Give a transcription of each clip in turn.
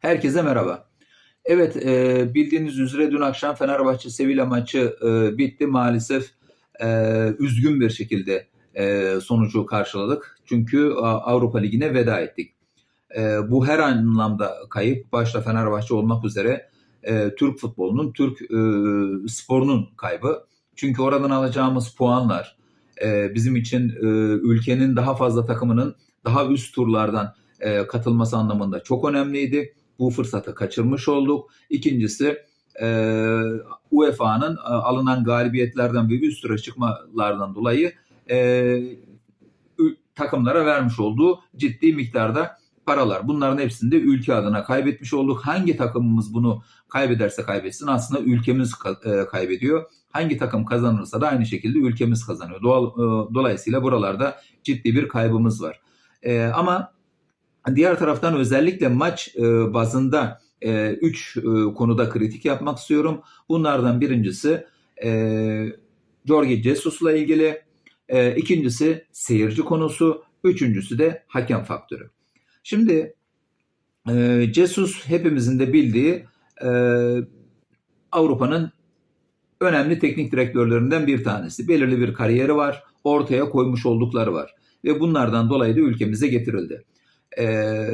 Herkese merhaba. Evet, e, bildiğiniz üzere dün akşam Fenerbahçe Sevilla maçı e, bitti. Maalesef e, üzgün bir şekilde e, sonucu karşıladık. Çünkü Avrupa Ligi'ne veda ettik. E, bu her anlamda kayıp. Başta Fenerbahçe olmak üzere e, Türk futbolunun, Türk e, sporunun kaybı. Çünkü oradan alacağımız puanlar e, bizim için e, ülkenin daha fazla takımının daha üst turlardan e, katılması anlamında çok önemliydi. Bu fırsatı kaçırmış olduk. İkincisi e, UEFA'nın e, alınan galibiyetlerden ve üst tura çıkmalardan dolayı e, takımlara vermiş olduğu ciddi miktarda paralar. Bunların hepsini de ülke adına kaybetmiş olduk. Hangi takımımız bunu kaybederse kaybetsin aslında ülkemiz e, kaybediyor. Hangi takım kazanırsa da aynı şekilde ülkemiz kazanıyor. Doğal, e, dolayısıyla buralarda ciddi bir kaybımız var. E, ama Diğer taraftan özellikle maç e, bazında 3 konuda kritik yapmak istiyorum. Bunlardan birincisi e, Jorge Jesus'la ilgili, e, ikincisi seyirci konusu, üçüncüsü de hakem faktörü. Şimdi e, Jesus hepimizin de bildiği e, Avrupa'nın önemli teknik direktörlerinden bir tanesi. Belirli bir kariyeri var, ortaya koymuş oldukları var ve bunlardan dolayı da ülkemize getirildi. Ee,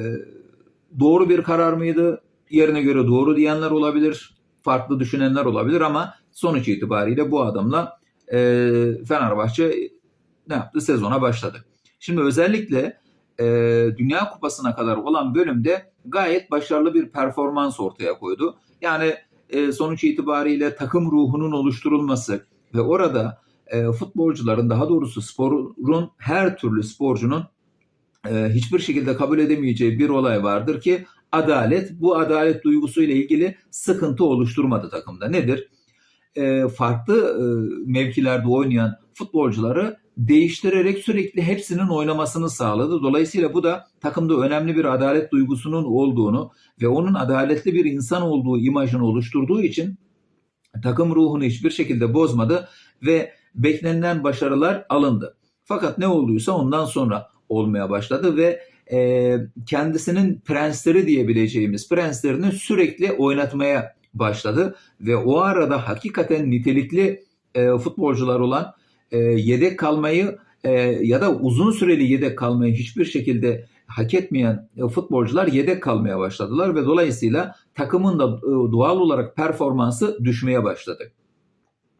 doğru bir karar mıydı? Yerine göre doğru diyenler olabilir, farklı düşünenler olabilir ama sonuç itibariyle bu adamla e, Fenerbahçe ne yaptı? Sezona başladı. Şimdi özellikle e, Dünya Kupası'na kadar olan bölümde gayet başarılı bir performans ortaya koydu. Yani e, sonuç itibariyle takım ruhunun oluşturulması ve orada e, futbolcuların daha doğrusu sporun her türlü sporcunun e, hiçbir şekilde kabul edemeyeceği bir olay vardır ki adalet. Bu adalet duygusuyla ilgili sıkıntı oluşturmadı takımda. Nedir? E, farklı e, mevkilerde oynayan futbolcuları değiştirerek sürekli hepsinin oynamasını sağladı. Dolayısıyla bu da takımda önemli bir adalet duygusunun olduğunu ve onun adaletli bir insan olduğu imajını oluşturduğu için takım ruhunu hiçbir şekilde bozmadı ve beklenilen başarılar alındı. Fakat ne olduysa ondan sonra olmaya başladı ve e, kendisinin prensleri diyebileceğimiz prenslerini sürekli oynatmaya başladı ve o arada hakikaten nitelikli e, futbolcular olan e, yedek kalmayı e, ya da uzun süreli yedek kalmayı hiçbir şekilde hak etmeyen e, futbolcular yedek kalmaya başladılar ve dolayısıyla takımın da e, doğal olarak performansı düşmeye başladı.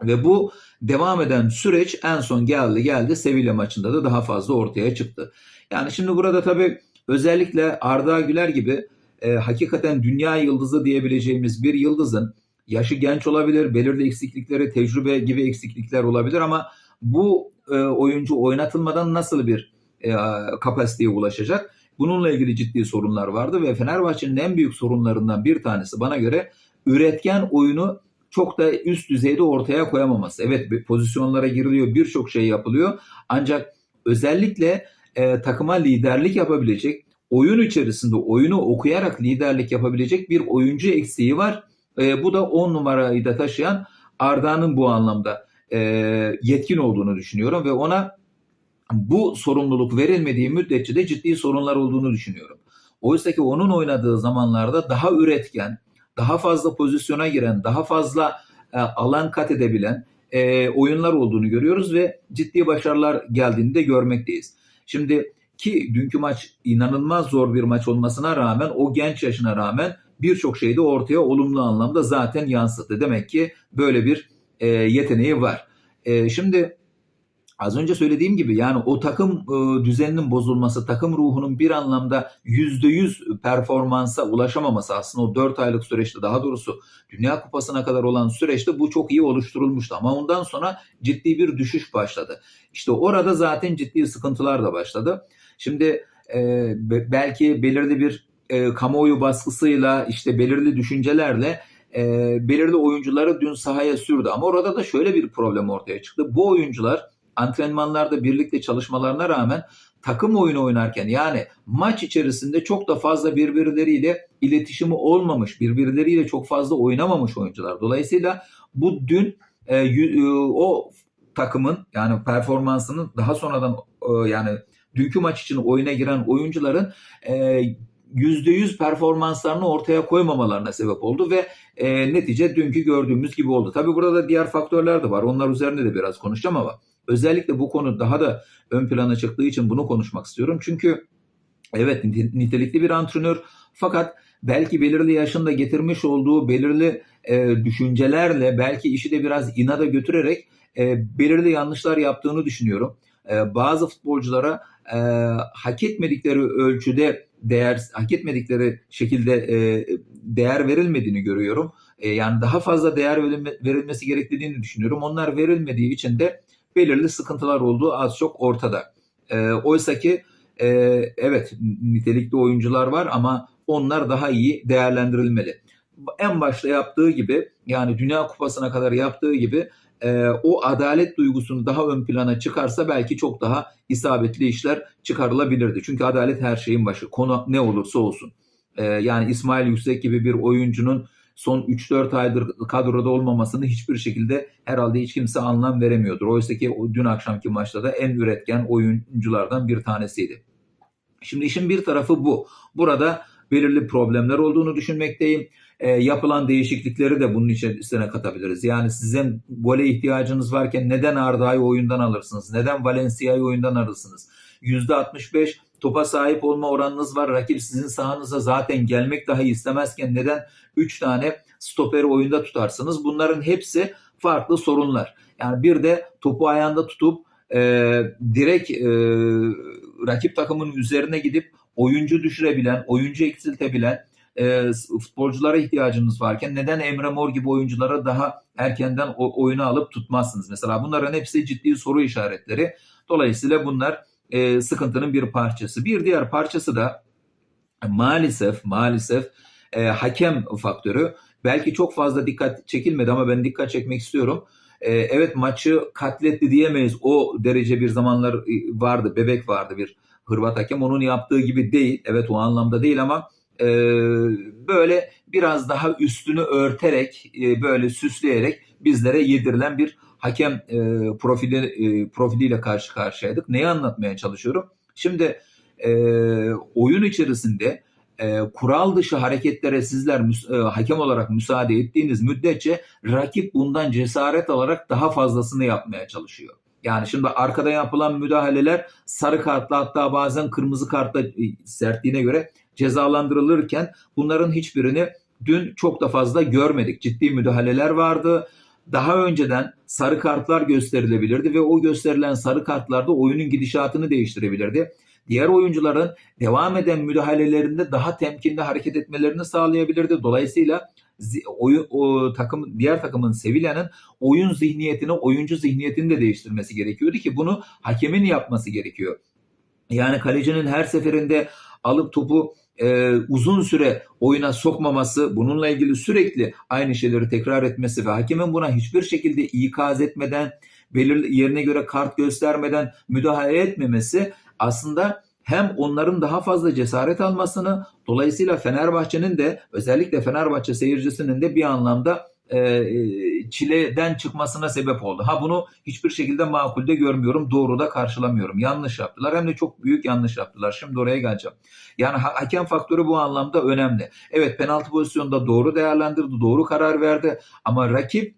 Ve bu devam eden süreç en son geldi geldi Sevilla maçında da daha fazla ortaya çıktı. Yani şimdi burada tabii özellikle Arda Güler gibi e, hakikaten dünya yıldızı diyebileceğimiz bir yıldızın yaşı genç olabilir, belirli eksiklikleri, tecrübe gibi eksiklikler olabilir ama bu e, oyuncu oynatılmadan nasıl bir e, kapasiteye ulaşacak? Bununla ilgili ciddi sorunlar vardı ve Fenerbahçe'nin en büyük sorunlarından bir tanesi bana göre üretken oyunu çok da üst düzeyde ortaya koyamaması. Evet pozisyonlara giriliyor, birçok şey yapılıyor. Ancak özellikle e, takıma liderlik yapabilecek, oyun içerisinde oyunu okuyarak liderlik yapabilecek bir oyuncu eksiği var. E, bu da 10 numarayı da taşıyan Arda'nın bu anlamda e, yetkin olduğunu düşünüyorum ve ona bu sorumluluk verilmediği müddetçe de ciddi sorunlar olduğunu düşünüyorum. Oysa ki onun oynadığı zamanlarda daha üretken, daha fazla pozisyona giren, daha fazla e, alan kat edebilen e, oyunlar olduğunu görüyoruz ve ciddi başarılar geldiğini de görmekteyiz. Şimdi ki dünkü maç inanılmaz zor bir maç olmasına rağmen o genç yaşına rağmen birçok şeyde ortaya olumlu anlamda zaten yansıttı. Demek ki böyle bir e, yeteneği var. E, şimdi Az önce söylediğim gibi yani o takım e, düzeninin bozulması, takım ruhunun bir anlamda yüzde yüz performansa ulaşamaması aslında o 4 aylık süreçte daha doğrusu Dünya Kupası'na kadar olan süreçte bu çok iyi oluşturulmuştu. Ama ondan sonra ciddi bir düşüş başladı. İşte orada zaten ciddi sıkıntılar da başladı. Şimdi e, belki belirli bir e, kamuoyu baskısıyla işte belirli düşüncelerle belirli oyuncuları dün sahaya sürdü. Ama orada da şöyle bir problem ortaya çıktı. Bu oyuncular antrenmanlarda birlikte çalışmalarına rağmen takım oyunu oynarken yani maç içerisinde çok da fazla birbirleriyle iletişimi olmamış, birbirleriyle çok fazla oynamamış oyuncular. Dolayısıyla bu dün e, e, o takımın yani performansının daha sonradan e, yani dünkü maç için oyuna giren oyuncuların e, %100 performanslarını ortaya koymamalarına sebep oldu ve e, netice dünkü gördüğümüz gibi oldu. Tabii burada da diğer faktörler de var. Onlar üzerinde de biraz konuşacağım ama özellikle bu konu daha da ön plana çıktığı için bunu konuşmak istiyorum. Çünkü evet nite- nitelikli bir antrenör fakat belki belirli yaşında getirmiş olduğu belirli e, düşüncelerle belki işi de biraz inada götürerek e, belirli yanlışlar yaptığını düşünüyorum. E, bazı futbolculara e, hak etmedikleri ölçüde değer hak etmedikleri şekilde e, değer verilmediğini görüyorum. E, yani daha fazla değer verilme- verilmesi gerektiğini düşünüyorum. Onlar verilmediği için de belirli sıkıntılar olduğu az çok ortada. E, Oysa ki e, evet nitelikli oyuncular var ama onlar daha iyi değerlendirilmeli. En başta yaptığı gibi yani Dünya Kupası'na kadar yaptığı gibi e, o adalet duygusunu daha ön plana çıkarsa belki çok daha isabetli işler çıkarılabilirdi. Çünkü adalet her şeyin başı. Konu ne olursa olsun. E, yani İsmail Yüksek gibi bir oyuncunun son 3-4 aydır kadroda olmamasını hiçbir şekilde herhalde hiç kimse anlam veremiyordur. Oysa ki dün akşamki maçta da en üretken oyunculardan bir tanesiydi. Şimdi işin bir tarafı bu. Burada belirli problemler olduğunu düşünmekteyim. E, yapılan değişiklikleri de bunun içerisine katabiliriz. Yani sizin gole ihtiyacınız varken neden Arda'yı oyundan alırsınız? Neden Valencia'yı oyundan alırsınız? %65 topa sahip olma oranınız var. Rakip sizin sahanıza zaten gelmek dahi istemezken neden 3 tane stoperi oyunda tutarsınız? Bunların hepsi farklı sorunlar. Yani bir de topu ayağında tutup e, direkt e, rakip takımın üzerine gidip oyuncu düşürebilen, oyuncu eksiltebilen e, futbolculara ihtiyacınız varken neden Emre Mor gibi oyunculara daha erkenden oyunu alıp tutmazsınız? Mesela bunların hepsi ciddi soru işaretleri. Dolayısıyla bunlar e, sıkıntının bir parçası. Bir diğer parçası da maalesef maalesef e, hakem faktörü. Belki çok fazla dikkat çekilmedi ama ben dikkat çekmek istiyorum. E, evet maçı katletti diyemeyiz. O derece bir zamanlar e, vardı. Bebek vardı bir Hırvat hakem. Onun yaptığı gibi değil. Evet o anlamda değil ama e, böyle biraz daha üstünü örterek e, böyle süsleyerek bizlere yedirilen bir hakem e, profili e, profiliyle karşı karşıyaydık. Neyi anlatmaya çalışıyorum? Şimdi e, oyun içerisinde e, kural dışı hareketlere sizler e, hakem olarak müsaade ettiğiniz müddetçe rakip bundan cesaret alarak daha fazlasını yapmaya çalışıyor. Yani şimdi arkada yapılan müdahaleler sarı kartla hatta bazen kırmızı kartla e, sertliğine göre cezalandırılırken bunların hiçbirini dün çok da fazla görmedik. Ciddi müdahaleler vardı. Daha önceden sarı kartlar gösterilebilirdi ve o gösterilen sarı kartlarda oyunun gidişatını değiştirebilirdi. Diğer oyuncuların devam eden müdahalelerinde daha temkinli hareket etmelerini sağlayabilirdi. Dolayısıyla oyun, o takım diğer takımın Sevilla'nın oyun zihniyetini, oyuncu zihniyetini de değiştirmesi gerekiyordu ki bunu hakemin yapması gerekiyor. Yani kalecinin her seferinde alıp topu e, uzun süre oyuna sokmaması, bununla ilgili sürekli aynı şeyleri tekrar etmesi ve hakemin buna hiçbir şekilde ikaz etmeden, belirli yerine göre kart göstermeden müdahale etmemesi aslında hem onların daha fazla cesaret almasını, dolayısıyla Fenerbahçe'nin de özellikle Fenerbahçe seyircisinin de bir anlamda e, e, çileden çıkmasına sebep oldu. Ha bunu hiçbir şekilde makulde görmüyorum, doğru da karşılamıyorum. Yanlış yaptılar hem de çok büyük yanlış yaptılar. Şimdi oraya geleceğim. Yani ha- hakem faktörü bu anlamda önemli. Evet penaltı pozisyonunda doğru değerlendirdi, doğru karar verdi ama rakip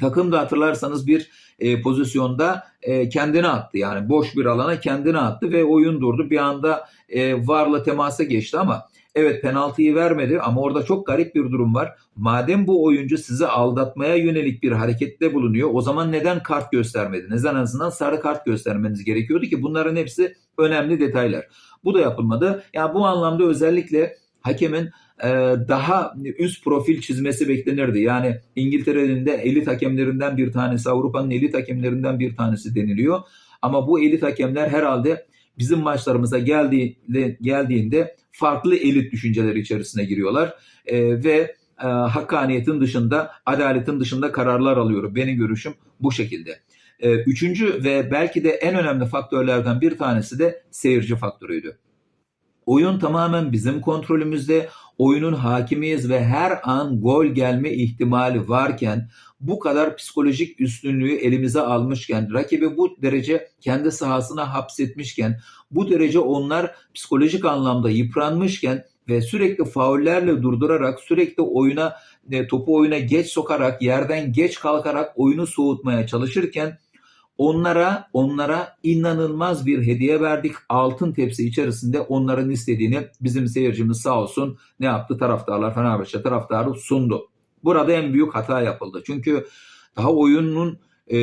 takım da hatırlarsanız bir e, pozisyonda e, kendini attı. Yani boş bir alana kendini attı ve oyun durdu. Bir anda e, varla temasa geçti ama evet penaltıyı vermedi ama orada çok garip bir durum var. Madem bu oyuncu sizi aldatmaya yönelik bir harekette bulunuyor o zaman neden kart göstermedi? Neden en azından sarı kart göstermeniz gerekiyordu ki bunların hepsi önemli detaylar. Bu da yapılmadı. Yani bu anlamda özellikle hakemin e, daha üst profil çizmesi beklenirdi. Yani İngiltere'nin de elit hakemlerinden bir tanesi, Avrupa'nın elit hakemlerinden bir tanesi deniliyor. Ama bu elit hakemler herhalde bizim maçlarımıza geldiği, geldiğinde farklı elit düşünceler içerisine giriyorlar E, ve e, hakkaniyetin dışında, adaletin dışında kararlar alıyor. Benim görüşüm bu şekilde. E, üçüncü ve belki de en önemli faktörlerden bir tanesi de seyirci faktörüydü. Oyun tamamen bizim kontrolümüzde. Oyunun hakimiyiz ve her an gol gelme ihtimali varken bu kadar psikolojik üstünlüğü elimize almışken, rakibi bu derece kendi sahasına hapsetmişken, bu derece onlar psikolojik anlamda yıpranmışken ve sürekli faullerle durdurarak sürekli oyuna e, topu oyuna geç sokarak yerden geç kalkarak oyunu soğutmaya çalışırken onlara onlara inanılmaz bir hediye verdik. Altın tepsi içerisinde onların istediğini bizim seyircimiz sağ olsun ne yaptı taraftarlar Fenerbahçe taraftarı sundu. Burada en büyük hata yapıldı. Çünkü daha oyunun e,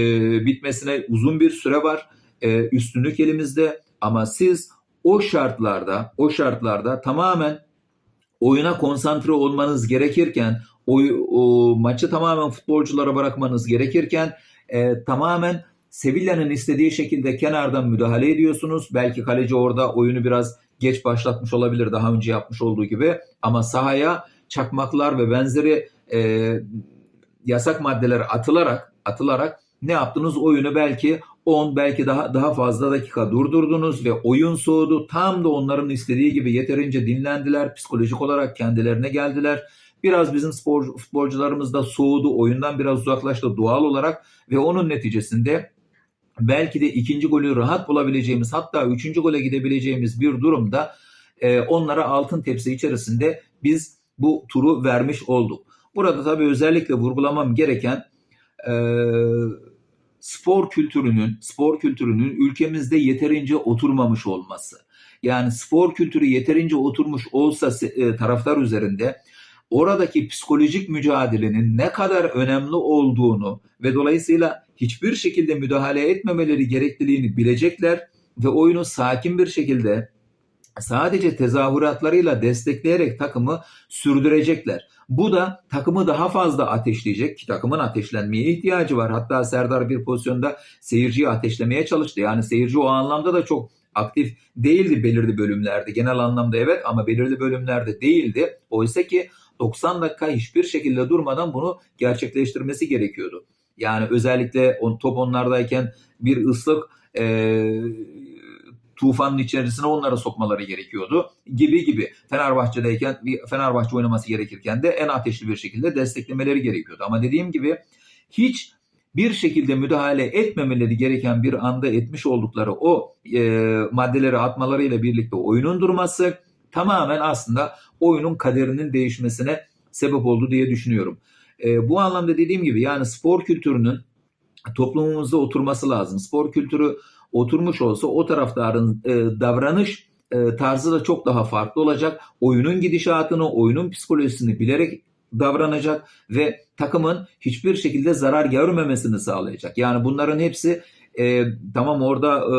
bitmesine uzun bir süre var. E, üstünlük elimizde ama siz o şartlarda o şartlarda tamamen oyuna konsantre olmanız gerekirken o, o maçı tamamen futbolculara bırakmanız gerekirken e, tamamen Sevilla'nın istediği şekilde kenardan müdahale ediyorsunuz. Belki kaleci orada oyunu biraz geç başlatmış olabilir daha önce yapmış olduğu gibi ama sahaya çakmaklar ve benzeri e, yasak maddeler atılarak atılarak ne yaptınız? Oyunu belki 10 belki daha daha fazla dakika durdurdunuz ve oyun soğudu. Tam da onların istediği gibi yeterince dinlendiler. Psikolojik olarak kendilerine geldiler. Biraz bizim spor, futbolcularımız da soğudu. Oyundan biraz uzaklaştı doğal olarak ve onun neticesinde belki de ikinci golü rahat bulabileceğimiz hatta üçüncü gole gidebileceğimiz bir durumda e, onlara altın tepsi içerisinde biz bu turu vermiş olduk. Burada tabii özellikle vurgulamam gereken e, spor kültürünün spor kültürünün ülkemizde yeterince oturmamış olması. Yani spor kültürü yeterince oturmuş olsa e, taraftar üzerinde oradaki psikolojik mücadelenin ne kadar önemli olduğunu ve dolayısıyla hiçbir şekilde müdahale etmemeleri gerekliliğini bilecekler ve oyunu sakin bir şekilde sadece tezahüratlarıyla destekleyerek takımı sürdürecekler. Bu da takımı daha fazla ateşleyecek ki takımın ateşlenmeye ihtiyacı var. Hatta Serdar bir pozisyonda seyirciyi ateşlemeye çalıştı. Yani seyirci o anlamda da çok aktif değildi belirli bölümlerde. Genel anlamda evet ama belirli bölümlerde değildi. Oysa ki 90 dakika hiçbir şekilde durmadan bunu gerçekleştirmesi gerekiyordu. Yani özellikle on, top onlardayken bir ıslık e, tufanın içerisine onlara sokmaları gerekiyordu gibi gibi. Fenerbahçe'deyken Fenerbahçe oynaması gerekirken de en ateşli bir şekilde desteklemeleri gerekiyordu. Ama dediğim gibi hiç bir şekilde müdahale etmemeleri gereken bir anda etmiş oldukları o e, maddeleri atmalarıyla birlikte oyunun durması tamamen aslında oyunun kaderinin değişmesine sebep oldu diye düşünüyorum. E, bu anlamda dediğim gibi yani spor kültürünün toplumumuzda oturması lazım. Spor kültürü oturmuş olsa o taraftarın e, davranış e, tarzı da çok daha farklı olacak. Oyunun gidişatını, oyunun psikolojisini bilerek davranacak ve takımın hiçbir şekilde zarar görmemesini sağlayacak. Yani bunların hepsi e, tamam orada e,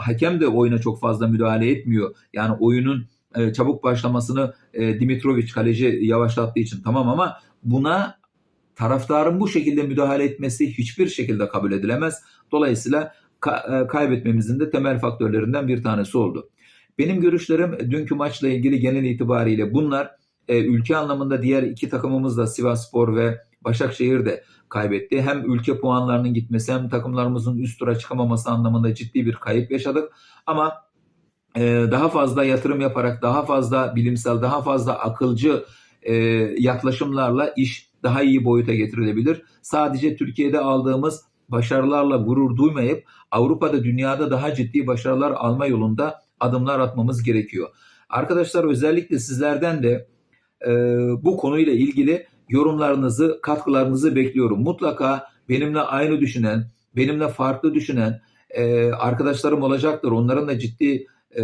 hakem de oyuna çok fazla müdahale etmiyor. Yani oyunun e, çabuk başlamasını e, Dimitrovic kaleci yavaşlattığı için tamam ama buna taraftarın bu şekilde müdahale etmesi hiçbir şekilde kabul edilemez. Dolayısıyla kaybetmemizin de temel faktörlerinden bir tanesi oldu. Benim görüşlerim dünkü maçla ilgili genel itibariyle bunlar. E, ülke anlamında diğer iki takımımız da Sivasspor ve Başakşehir de kaybetti. Hem ülke puanlarının gitmesi hem takımlarımızın üst tura çıkamaması anlamında ciddi bir kayıp yaşadık. Ama e, daha fazla yatırım yaparak, daha fazla bilimsel, daha fazla akılcı e, yaklaşımlarla iş daha iyi boyuta getirilebilir. Sadece Türkiye'de aldığımız başarılarla gurur duymayıp Avrupa'da, dünyada daha ciddi başarılar alma yolunda adımlar atmamız gerekiyor. Arkadaşlar özellikle sizlerden de e, bu konuyla ilgili yorumlarınızı, katkılarınızı bekliyorum. Mutlaka benimle aynı düşünen, benimle farklı düşünen e, arkadaşlarım olacaktır. Onların da ciddi e,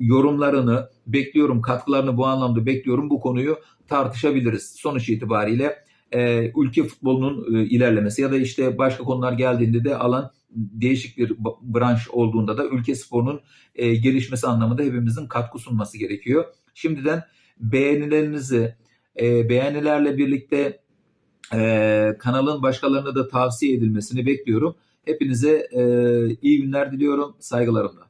yorumlarını bekliyorum, katkılarını bu anlamda bekliyorum. Bu konuyu tartışabiliriz. Sonuç itibariyle e, ülke futbolunun e, ilerlemesi ya da işte başka konular geldiğinde de alan değişik bir branş olduğunda da ülke sporunun e, gelişmesi anlamında hepimizin katkı sunması gerekiyor. Şimdiden beğenilerinizi, e, beğenilerle birlikte e, kanalın başkalarına da tavsiye edilmesini bekliyorum. Hepinize e, iyi günler diliyorum. Saygılarımla.